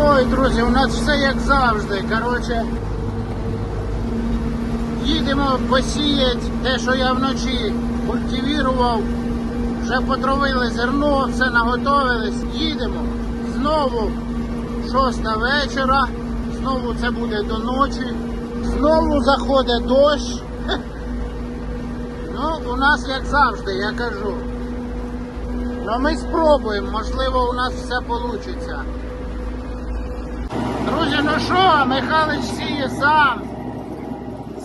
Ой, друзі, у нас все як завжди. Коротше, їдемо посіяти те, що я вночі культивірував. Вже потравили зерно, все наготовились. Їдемо. Знову шоста вечора. Знову це буде до ночі. Знову заходить дощ. Ну, у нас як завжди, я кажу. Ну ми спробуємо, можливо, у нас все вийде. Друзі, ну що, Михайлович сіє сам.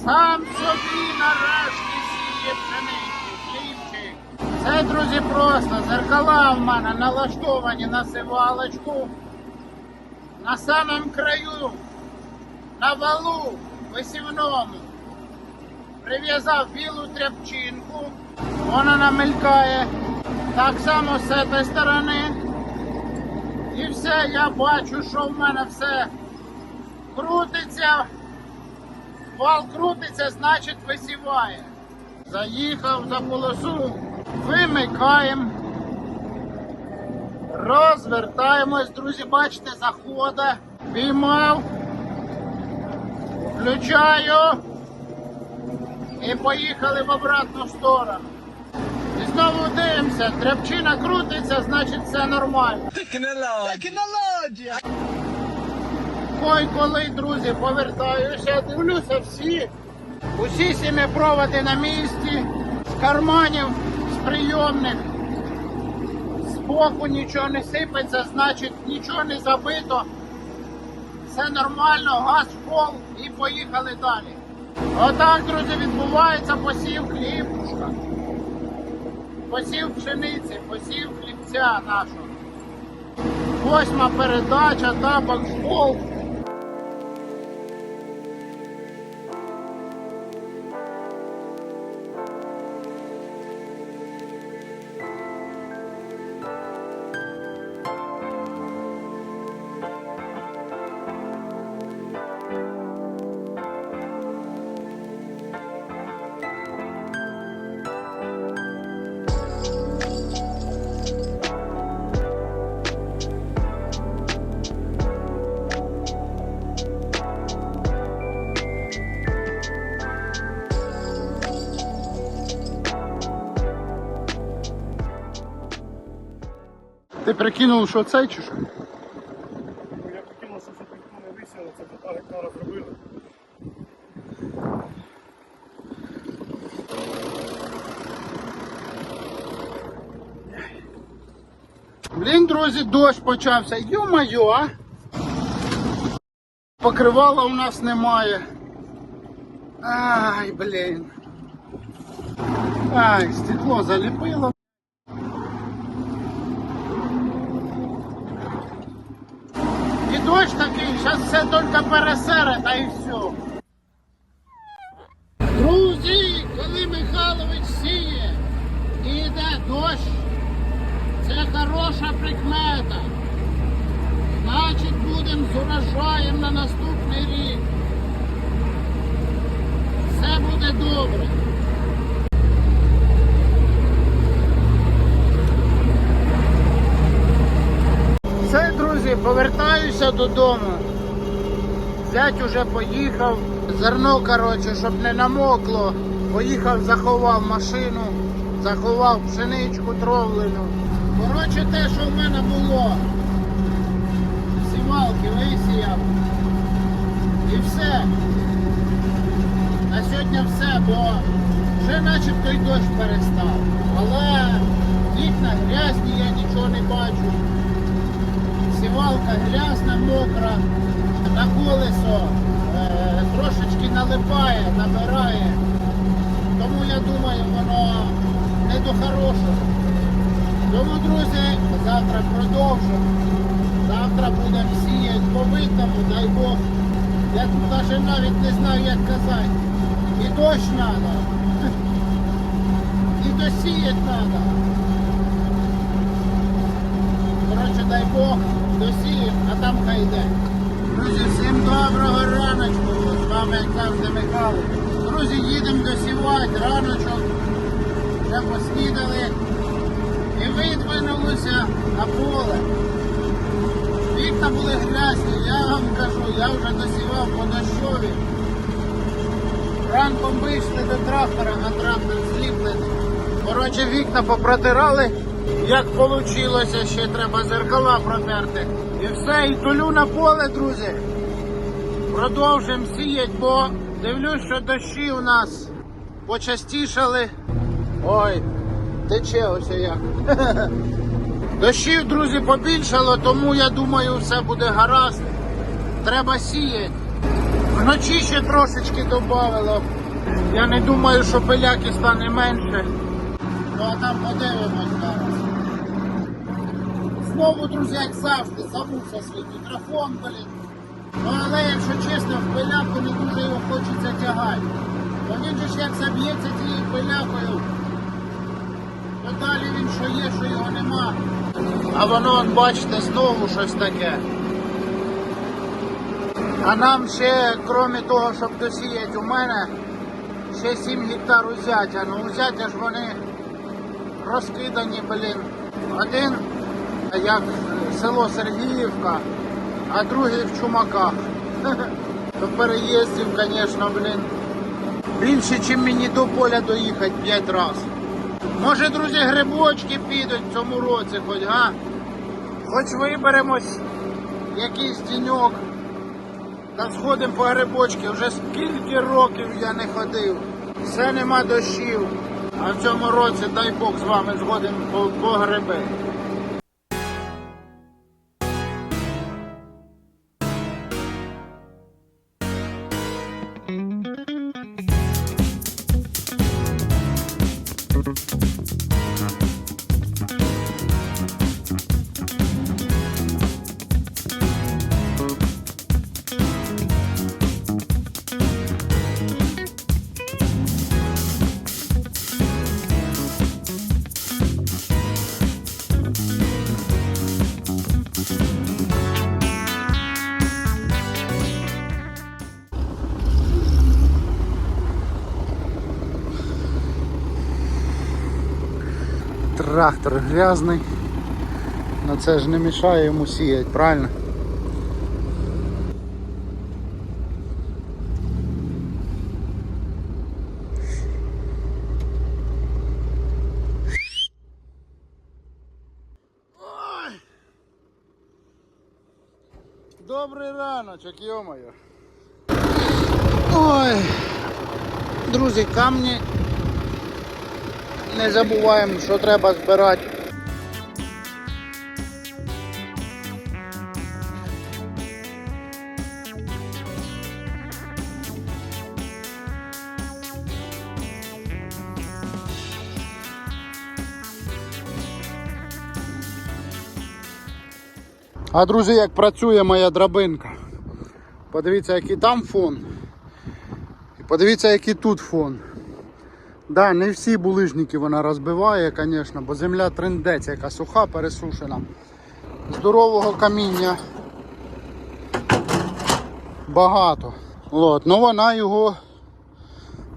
Сам собі нарешті сіє пшеничку, хлібчик. Це, друзі, просто. Зеркала в мене налаштовані на сивалочку. На самому краю, на валу висівному. Прив'язав білу тряпчинку. Вона намелькає. Так само з цієї сторони. І все, я бачу, що в мене все крутиться. Вал крутиться, значить висіває. Заїхав за полосу, вимикаємо. Розвертаємось, друзі, бачите, заходить. Піймав. Включаю. І поїхали в обратну сторону. І знову дивимося, тряпчина крутиться, значить все нормально. Ой, коли, друзі, повертаюся, дивлюся всі. Усі сім'єпроводи на місці, з карманів, з прийомних. З боку нічого не сипеться, значить нічого не забито. Все нормально, газ пол і поїхали далі. Отак, друзі, відбувається посів хлібушка. Посів пшениці, посів хлібця нашого. Восьма передача, тапок в Ти прикинув, що цей чи що? Ну, Я хотів, щоб це ніхто не висіло, це два гектара зробили. Блін, друзі, дощ почався. Йо-майо, а? Покривала у нас немає. Ай, блін. Ай, стекло заліпило. І такий, зараз все тільки пересере, та і все. Друзі, коли Михайлович сіє і йде дощ, це хороша прикмета. Значить, будемо з урожаєм на наступний рік. Все буде добре. Все, друзі, повертаюся додому. Зять уже поїхав. Зерно, коротше, щоб не намокло. Поїхав, заховав машину, заховав пшеничку тровлену. Коротше, те, що в мене було. Сівалки висіяв. І все. На сьогодні все, бо вже начебто й дощ перестав. Але вікна грязні, я нічого не бачу. Сівалка грязна, мокра, на колесо е, трошечки налипає, набирає. Тому я думаю, воно не до хорошого. Тому, друзі, завтра продовжимо. Завтра будемо сіяти по видному, дай Бог. Я тут навіть не знаю, як казати. І дощ треба. і досіяти треба. Коротше, дай Бог, досіємо, а там хай йде. Друзі, всім доброго раночку. З вами як завжди Михайло. Друзі, їдемо досівати раночок. Вже поснідали і видвинулися на поле. Вікна були грязні, я вам кажу, я вже досівав по дощові. Ранком вийшли до трактора, а трактор зліплений. Коротше, вікна попротирали. Як вийшло, ще треба зеркала протерти. І все, і толю на поле, друзі. Продовжимо сіяти, бо дивлюсь, що дощі у нас почастішали. Ой, тече ось як. Дощів, друзі, побільшало, тому я думаю, все буде гаразд. Треба сіяти. Вночі ще трошечки додавало. Я не думаю, що пиляки стане менше. Ну а там подивимось Знову, друзі, як завжди, забувся свій мікрофон, блін. Ну але якщо чесно, в пиляку не дуже його хочеться тягати. Бо він же ж як заб'ється тією пилякою, то далі він що є, що його нема. А воно, он, бачите, знову щось таке. А нам ще, крім того, щоб досіяти у мене, ще 7 гектар узяття. Ну узяття ж вони розкидані, блін. Один як село Сергіївка, а другий в Чумаках. До переїздів, звісно, блін. Більше, ніж мені до поля доїхати 5 разів. Може, друзі, грибочки підуть в цьому році, хоч, га? Хоч виберемось якийсь тіньок. Та сходимо по грибочки, вже скільки років я не ходив. Все нема дощів. А в цьому році, дай Бог, з вами згоден по, по гриби. Трактор грязний. Но це ж не мішає йому сіяти, правильно? Ой! Добрий раночок, йомаю. Ой, друзі, камні не забуваємо, що треба збирати. А друзі, як працює моя драбинка. Подивіться, який там фон. І подивіться, який тут фон. Да, не всі булижники вона розбиває, звісно, бо земля трендець, яка суха, пересушена. Здорового каміння багато. От, ну вона його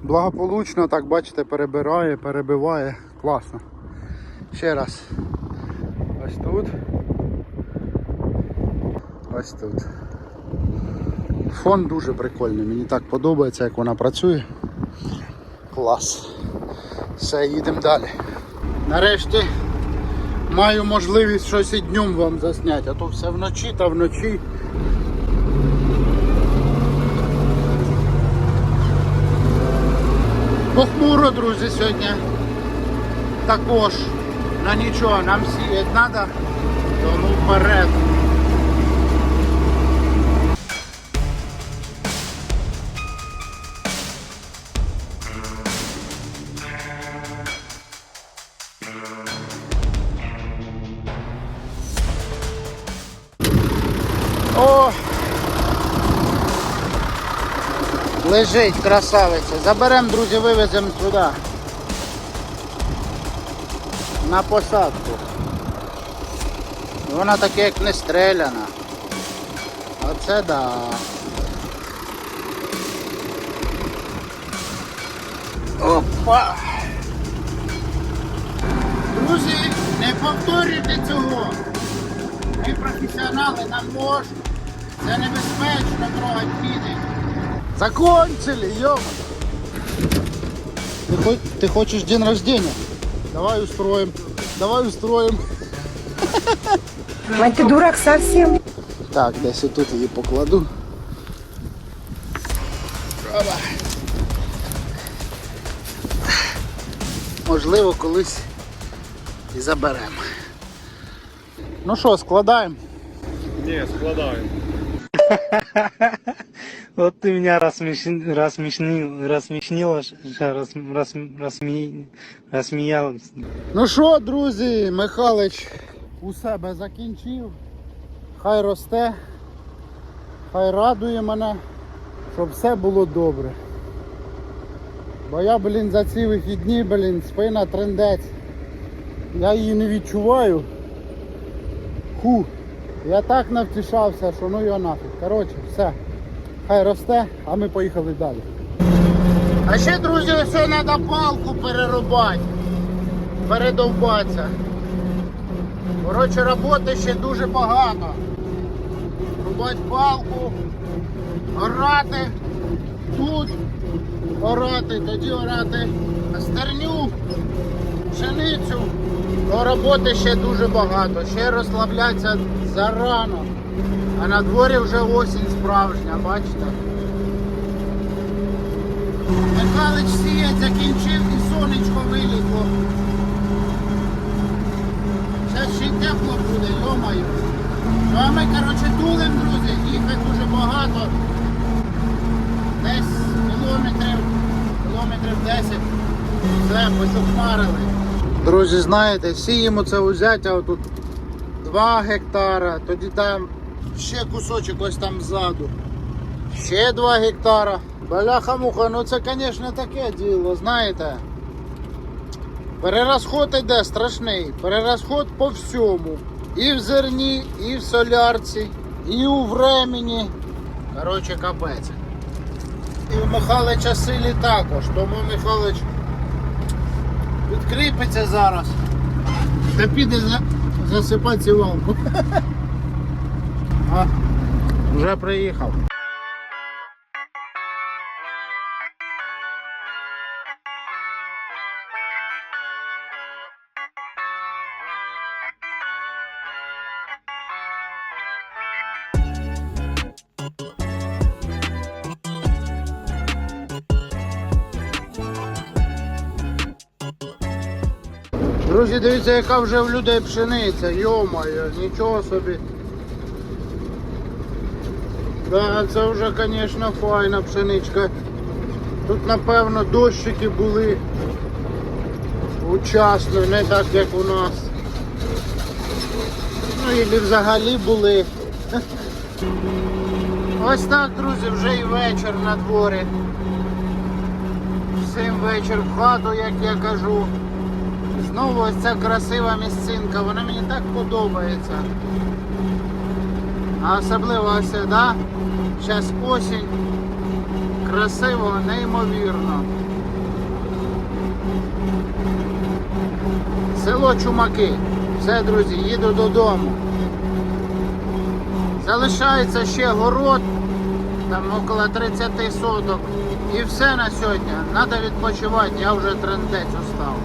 благополучно, так бачите, перебирає, перебиває. Класно. Ще раз. Ось тут. Ось тут. Фон дуже прикольний, мені так подобається, як вона працює. Клас. Все, їдемо далі. Нарешті маю можливість щось і днем вам засняти, а то все вночі та вночі. Похмуро, друзі, сьогодні. Також на нічого нам сіяти треба, тому вперед. Лежить, красавиця. Заберемо, друзі, вивеземо сюди. на посадку. Вона таке як не стреляна. Оце да. Опа! Друзі, не повторюйте цього. Ми професіонали, нам можна. Це небезпечно трогати міни. Закончили, йома. Ты, хо- ты хочешь день рождения? Давай устроим. Давай устроим. Мать, ты дурак совсем? Так, десь тут її покладу. Опа. Можливо, колись і заберемо. Ну що, складаємо? Ні, складаємо. Вот ты меня рассмешнил, рассмешнил, рассмешнила. Ну що, друзі, Михалич у себе закінчив. Хай росте, хай радує мене, щоб все було добре. Бо я, блін, за ці вихідні, блін, спина трендець. Я її не відчуваю. Ху. Я так навтішався, що ну його нафіг. Коротше, все. Хай росте, а ми поїхали далі. А ще, друзі, ось треба палку перерубати передовбатися. Коротше, роботи ще дуже багато. Рубати палку, орати тут, орати, тоді орати стерню, пшеницю. То роботи ще дуже багато. Ще розслаблятися зарано. А на дворі вже осінь справжня, бачите? Михайлович сіять закінчив і сонечко вилізло. Зараз ще й тепло буде, йомаю. Ну а ми, коротше, тулим, друзі, їхати дуже багато. Десь кілометрів, кілометрів 10. Все, почухмарили. Друзі, знаєте, сіємо це узяття отут 2 гектара, тоді там ще кусочок ось там ззаду. Ще 2 гектара. Бляха-муха, ну це, звісно, таке діло, знаєте. Перерозход іде страшний. Перерозход по всьому. І в зерні, і в солярці, і у времені. Коротше, капець. І в Михайлича силі також. Тому Михайлич підкріпиться зараз. Та піде за... засипати сівалку. А, вже приїхав. Друзі, дивіться, яка вже в людей пшениця, йомаю, нічого собі. Да, це вже, звісно, файна пшеничка. Тут, напевно, дощики були учасно, не так, як у нас. Ну, і взагалі були. Ось так, друзі, вже і вечір на дворі. Всім вечір в хату, як я кажу. Знову ось ця красива місцинка, вона мені так подобається. А особливо ось, це, да? Зараз осінь. Красиво, неймовірно. Село Чумаки. Все, друзі, їду додому. Залишається ще город, там около 30 соток. І все на сьогодні. Треба відпочивати, я вже трендець устав.